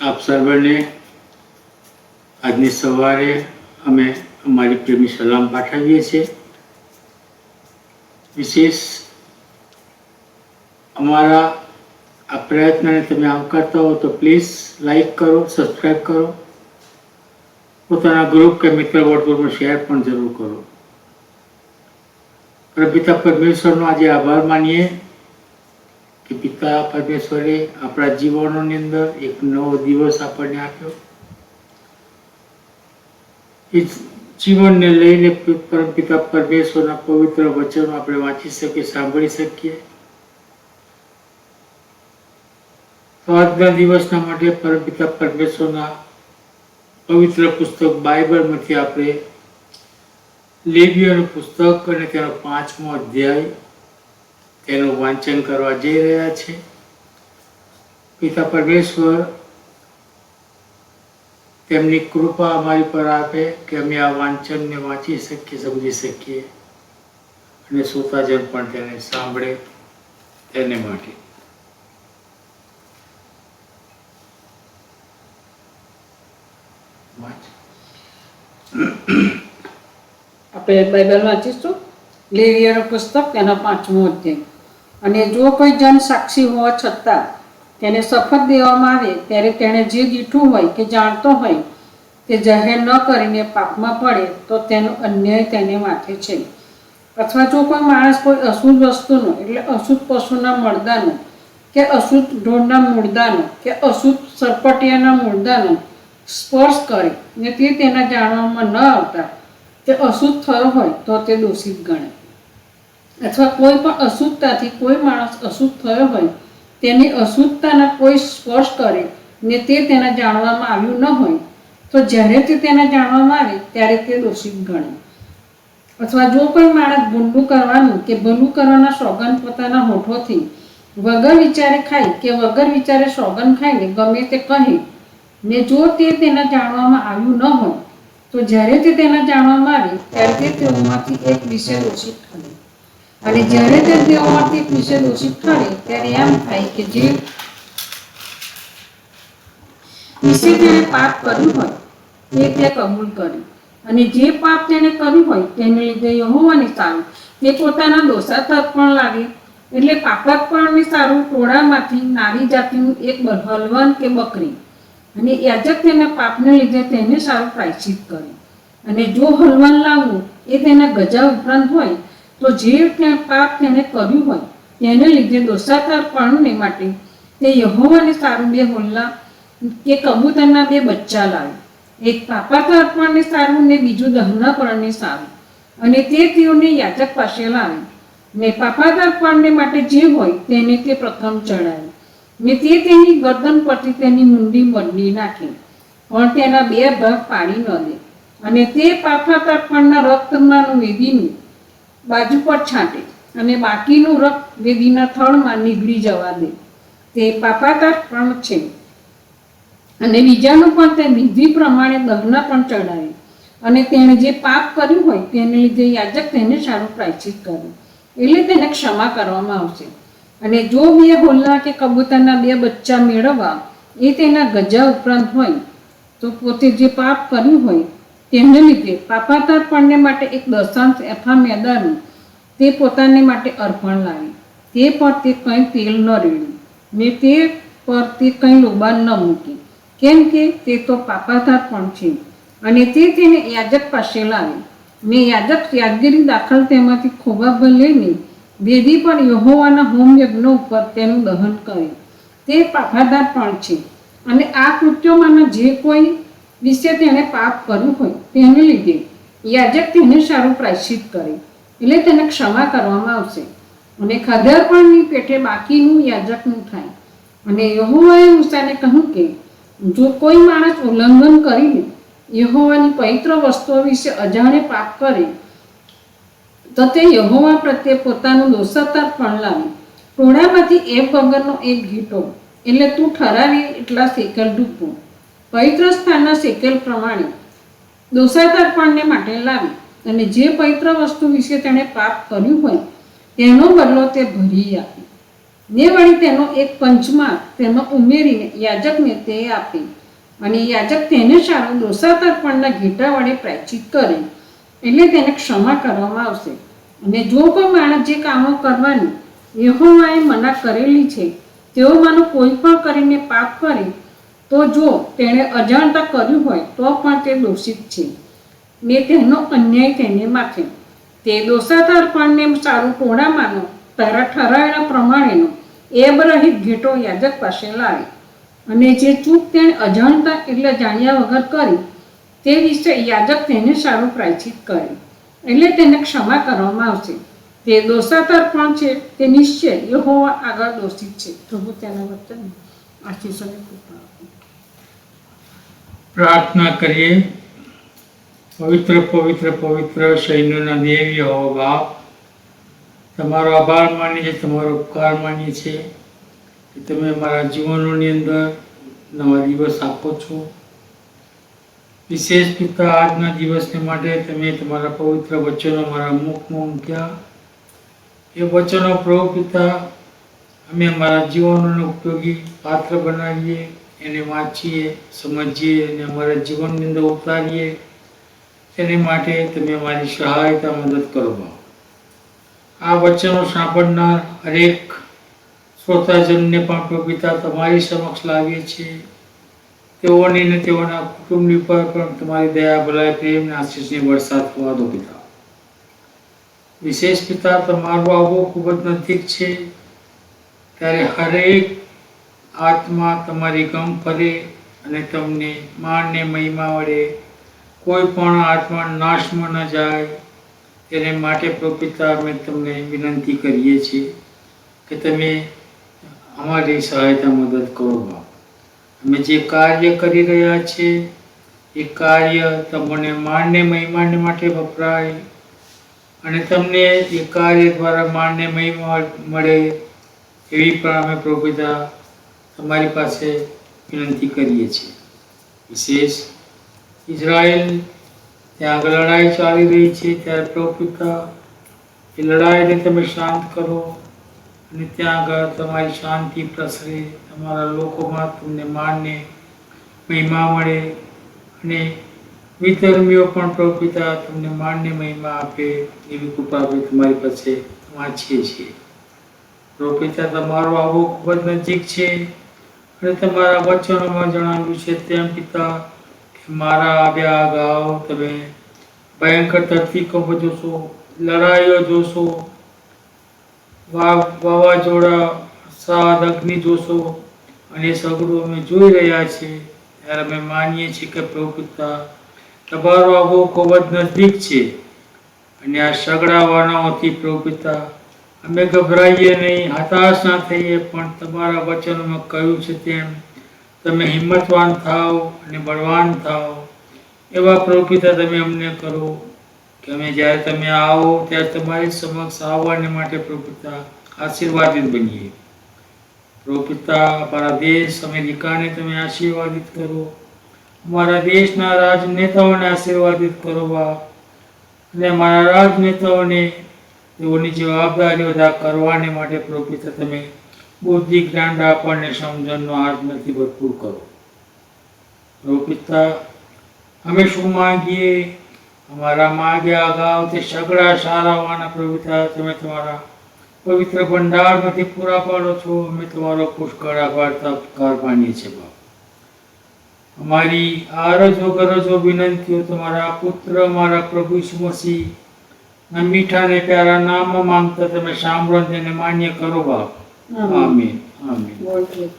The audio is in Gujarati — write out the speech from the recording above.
આપ સર્વને આજની સવારે અમે અમારી પ્રેમી સલામ પાઠવીએ છીએ. વિશેષ અમારા આ પ્રયત્નને તમે આવકારતા હો તો પ્લીઝ લાઈક કરો સબસ્ક્રાઈબ કરો. પોતાના ગ્રુપ કે મિત્ર વર્તુળમાં શેર પણ જરૂર કરો. પ્રભિતા પરમેશ્વરનો આજે આભાર માનીએ. કે પિતા પરમેશ્વરે આપણા જીવનોની અંદર એક નવો દિવસ આપણને આપ્યો. એ જીવનને લઈને પરમપિતા પરમેશ્વરના પવિત્ર વચનો આપણે વાંચી શકીએ, સાંભળી શકીએ. તો આજના દિવસના માટે પરમપિતા પરમેશ્વરના પવિત્ર પુસ્તક બાઇબલમાંથી આપણે લેવીઓનું પુસ્તક અને તેનો પાંચમો અધ્યાય તેનું વાંચન કરવા જઈ રહ્યા છે. પિતા પરમેશ્વર, તેમની કૃપા અમારી પર આપે કે અમે આ વાંચનને વાંચી શકીએ, સમજી શકીએ અને શ્રોતાજન પણ તેને સાંભળે તેને માટે. આપણે બાઇબલ વાંચીશું. લેવિયર પુસ્તક એનો પાંચમો અધ્યાય. અને જો કોઈ જન સાક્ષી હોવા છતાં તેને શપથ દેવામાં આવે, ત્યારે તેણે જે ગીઠું હોય કે જાણતો હોય તે જાહેર ન કરીને પાપમાં પડે, તો તેનો અન્યાય તેને માથે છે. અથવા જો કોઈ માણસ કોઈ અશુદ્ધ વસ્તુનો, એટલે અશુદ્ધ પશુના મળદાનો, કે અશુદ્ધ ઢોરના મૂળદાનો, કે અશુદ્ધ સરપટિયાના મૂળદાનો સ્પર્શ કરે ને તે તેના જાણવામાં ન આવતા, તે અશુદ્ધ થયો હોય તો તે દોષિત ગણે અથવા કોઈ પણ અશુદ્ધતાથી કોઈ માણસ અશુદ્ધ થયો હોય, તેની અશુદ્ધતાના કોઈ સ્પર્શ કરે ને તે તેના જાણવામાં આવ્યું ન હોય, તો જ્યારે તે તેને જાણવામાં આવે, ત્યારે તે દોષિત ગણે અથવા જો કોઈ માણસ ભૂંડું કરવાનું કે ભલું કરવાના સોગન પોતાના હોઠોથી વગર વિચારે ખાય કે વગર વિચારે સોગન ખાઈને ગમે તે કહે, ને જો તે તેના જાણવામાં આવ્યું ન હોય, તો જ્યારે તે તેના જાણવામાં આવે, ત્યારે તે તેઓમાંથી એક વિશે દોષિત ઠરે અને જ્યારે તે તેઓ એક વિશે દોષિત ત્યારે એમ થાય કે જે વિશે તેણે પાપ કર્યું હોય તે તે કબૂલ કરે. અને જે પાપ તેણે કર્યું હોય, તેને લીધે યહોવાને સારું. તે પોતાના દોષાતર પણ લાગે. એટલે પાપતપણની સારું ટોળામાંથી નારી જાતિનું એક હલવાન કે બકરી. અને યાજક તેના પાપને લીધે તેને સારું પ્રાયશ્ચિત કરે. અને જો હલવાન લાવવું એ તેના ગજા ઉપરાંત હોય તો જે પાપ તેણે કર્યું હોય, તેને લીધે દોષાતારપણને માટે તે યહોવાને સારું બે હોલ્લા કે કબૂતરના બે બચ્ચા લાવે એક પાપાતાર્પણને સારું ને બીજું દહનાપણને સારું. અને તે તેઓને યાચક પાસે લાવે ને પાપાતાર્પણને માટે જે હોય તેને તે પ્રથમ ચડાવે ને તે તેની ગરદન પરથી તેની મુંડી બંડી નાખે. પણ તેના બે ભાગ પાડી ન દે. અને તે પાપાતાર્પણના રક્તમાંનું વેદીનું બાજુ પર છાંટે અને બાકીનું રક્ત વેદીના થળમાં નીકળી જવા દે. તે પાપાકાર પણ છે. અને બીજાનું પણ તે વિધિ પ્રમાણે દહન પણ ચડાવે. અને તેણે જે પાપ કર્યું હોય તેને લીધે યાજક તેને સારું પ્રાયશ્ચિત કરે. એટલે તેને ક્ષમા કરવામાં આવશે. અને જો બે હોલના કે કબૂતરના બે બચ્ચા મેળવવા એ તેના ગજા ઉપરાંત હોય, તો પોતે જે પાપ કર્યું હોય તેને લીધે પાપાતારપણને માટે એક દશાંશ એફા મેદાનું તે પોતાને માટે અર્પણ લાવી. તે પર તે કંઈ તેલ ન રેડ્યું. ને તે પર તે કંઈ લોબાન ન મૂકી. કેમ કે તે તો પાપાતાર પણ છે. અને તે તેને યાજક પાસે લાવી. ને યાજક યાદગીરી દાખલ તેમાંથી ખોબાભર લઈને વેદી પર યહોવાના હોમ યજ્ઞ ઉપર તેનું દહન કરે. તે પાપાદાર પણ છે. અને આ કૃત્યોમાંના જે કોઈ વિશે તેણે પાપ કર્યું હોય તેને લીધે યાજક તેને સારું પ્રાયશ્ચિત કરે, એટલે તેને ક્ષમા કરવામાં આવશે. અને ખદરપણની પેટે બાકીનું યાજકનું થાય. અને યહોવાએ મૂસાને કહ્યું કે, જો કોઈ માણસ ઉલ્લંઘન કરીને યહોવાની પવિત્ર વસ્તુઓ વિશે અજાણે પાપ કરે, તો તે યહોવા પ્રત્યે પોતાનું દોષાતાર પણ લાવે. ટોળામાંથી એક વગરનો એક ઘીટો, એટલે તું ઠરાવી એટલા સેકલ ડૂબવું પવિત્ર સ્થાનના શેકેલ પ્રમાણે દોષાતર્પણને માટે લાવી અને જે પવિત્ર વસ્તુ વિશે તેણે પાપ કર્યું હોય, તેનો બદલો તે ભરી આપે. ને વળી તેનો એક પંચમાં તેમાં ઉમેરીને યાજકને તે આપે અને યાજક તેને સારું દોષાતર્પણના ઘેટા વડે પ્રાયચિત કરે, એટલે તેને ક્ષમા કરવામાં આવશે. અને જો કોઈ માણસ જે કામો કરવાની યહોવાએ મના કરેલી છે, તેઓમાંનું કોઈ પણ કરીને પાપ કરે તો જો તેણે અજાણતા કર્યું હોય તો પણ તે દોષિત છે. ને તેનો અન્યાય તેને માથે. તે દોષાતર્પણને સારું ટોળામાંનો, તારા ઠરાવેલા પ્રમાણેનો, એબરહિત ઘેટો યાજક પાસે લાવે. અને જે ચૂક તેણે અજાણતા એટલે જાણ્યા વગર કરી, તે વિશે યાજક તેને સારું પ્રાયચિત કરે. એટલે તેને ક્ષમા કરવામાં આવશે. તે દોષાતર્પણ છે, તે નિશ્ચય યહોવા આગળ દોષિત છે. પ્રભુ તેના વચન આશીષોને કૃપા. પ્રાર્થના કરીએ. પવિત્ર પવિત્ર પવિત્ર સૈન્યોના દેવી હો બાપ. તમારો આભાર માનીએ છીએ, તમારો ઉપકાર માનીએ છીએ કે તમે મારા જીવનોની અંદર નવા દિવસ આપો છો. વિશેષ પિતા, આજના દિવસને માટે તમે તમારા પવિત્ર વચનો મારા મુખમાં મૂક્યા. એ વચનો પ્રભુ પિતા, અમે અમારા જીવનોને ઉપયોગી પાત્ર બનાવીએ. એને વાંચીએ, સમજીએ અને અમારા જીવનની અંદર ઉતારીએ. એને માટે તમે અમારી સહાયતા મદદ કરો આ વચનો સાંભળનાર હરેક શ્રોતાજનને પણ પ્રભુતા તમારી સમક્ષ લાવીએ છીએ. તેઓની ને તેઓના કુટુંબની પર પણ તમારી દયા, ભલાઈ, પ્રેમ આશીષની વરસાદ થવા દો પિતા. વિશેષ પિતા, તમારો આવવો ખૂબ જ નજીક છે. ત્યારે હરેક આત્મા તમારી ગમ ફરે અને તમને માનને મહિમા વડે કોઈ પણ આત્મા નાશમાં ન જાય એને માટે પ્રપિતા અમે તમને વિનંતી કરીએ છીએ કે તમે અમારી સહાયતા મદદ કરો અમે જે કાર્ય કરી રહ્યા છીએ, એ કાર્ય તમને માનને મહિમાને માટે વપરાય અને તમને એ કાર્ય દ્વારા માનને મહિમા મળે એવી પણ અમે પ્રભુતા તમારી પાસે વિનંતી કરીએ છીએ. વિશેષ ઇઝરાયલ ત્યાં આગળ લડાઈ ચાલી રહી છે ત્યારે પ્રભુતા એ લડાઈને તમે શાંત કરો અને ત્યાં આગળ તમારી શાંતિ પ્રસરે, તમારા લોકોમાં તમને માનને, મહિમા મળે અને વિધર્મીઓ પણ પ્રભુતા તમને માનને, મહિમા આપે એવી કૃપા તમારી પાસે વાંચીએ છીએ. પ્રભુતા તમારો આવો ખૂબ જ નજીક છે. અને તમારા વચનોમાં જણાવ્યું છે તેમ પિતા કે મારા આવ્યા અગાઉ તમે. ભયંકર ધરતીકંપ જોશો લડાઈઓ જોશો વાવાઝોડા, સાદ, અગ્નિ જોશો અને સગડું અમે જોઈ રહ્યા છીએ. ત્યારે અમે માનીએ છીએ કે પ્રભુ પિતા, તમારો આવો ખૂબ જ નજીક છે. અને આ સગડા વાનાઓથી પ્રભુ પિતા અમે ગભરાઈએ નહીં, હતાશ ના થઈએ, પણ તમારા વચનોમાં કહ્યું છે તેમ, તમે હિંમતવાન થાઓ અને બળવાન થાઓ. એવા પ્રોપિતા તમે અમને કરો કે અમે જ્યારે તમે આવો, ત્યારે તમારી સમક્ષ આવવાને માટે પ્રોપિતા આશીર્વાદિત બનીએ. પ્રોપિતા અમારા દેશ અમેરિકાને તમે આશીર્વાદિત કરો. અમારા દેશના રાજનેતાઓને આશીર્વાદિત કરો અને અમારા રાજનેતાઓને તેઓની જવાબદારીઓ કરવાને માટે પ્રભુ તમે બુદ્ધિ જ્ઞાન આપણને સમજણનો આત્મથી ભરપૂર કરો. પ્રભુ અમે શું માગીએ? અમારા માગ્યા અગાઉ તે સગડા સારા હોવાના પ્રભુ તમે તમારા પવિત્ર ભંડારમાંથી પૂરા પાડો છો. અમે તમારો પુષ્કળ આભાર તપકાર માનીએ છીએ, બાપ. અમારી આરજો ગરજો વિનંતીઓ, તમારા પુત્ર મારા પ્રભુ ઈસુ મીઠા ને પ્યારા નામમાં માંગતા તમે સાંભળો તેને માન્ય કરો બાપ. આમીન. આમીન.